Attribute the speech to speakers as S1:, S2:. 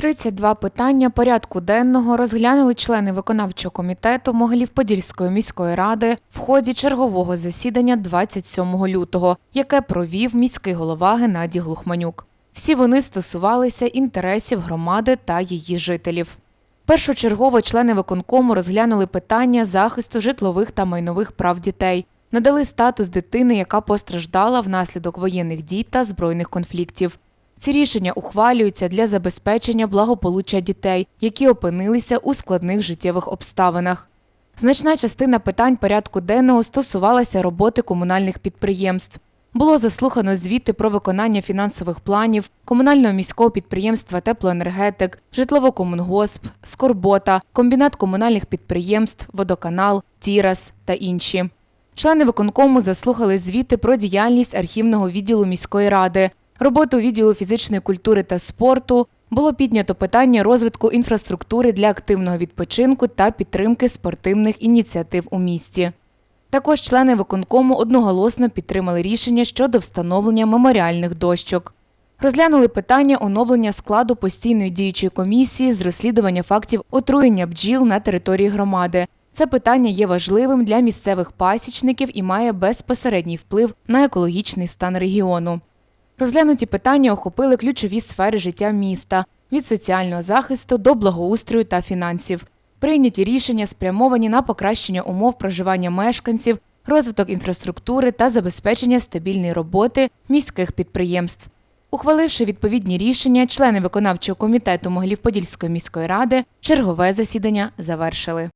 S1: 32 питання порядку денного розглянули члени виконавчого комітету Могилів-Подільської міської ради в ході чергового засідання 27 лютого, яке провів міський голова Геннадій Глухманюк. Всі вони стосувалися інтересів громади та її жителів. Першочергово члени виконкому розглянули питання захисту житлових та майнових прав дітей, надали статус дитини, яка постраждала внаслідок воєнних дій та збройних конфліктів. Ці рішення ухвалюються для забезпечення благополуччя дітей, які опинилися у складних життєвих обставинах. Значна частина питань порядку денного стосувалася роботи комунальних підприємств. Було заслухано звіти про виконання фінансових планів комунального міського підприємства Теплоенергетик, Житлово-Комунгосп, Скорбота, комбінат комунальних підприємств, Водоканал, Тірас та інші. Члени виконкому заслухали звіти про діяльність архівного відділу міської ради, роботу відділу фізичної культури та спорту. Було піднято питання розвитку інфраструктури для активного відпочинку та підтримки спортивних ініціатив у місті. Також члени виконкому одноголосно підтримали рішення щодо встановлення меморіальних дощок. Розглянули питання оновлення складу постійної діючої комісії з розслідування фактів отруєння бджіл на території громади. Це питання є важливим для місцевих пасічників і має безпосередній вплив на екологічний стан регіону. Розглянуті питання охопили ключові сфери життя міста від соціального захисту до благоустрою та фінансів. Прийняті рішення спрямовані на покращення умов проживання мешканців, розвиток інфраструктури та забезпечення стабільної роботи міських підприємств. Ухваливши відповідні рішення, члени виконавчого комітету Могилів-Подільської міської ради чергове засідання завершили.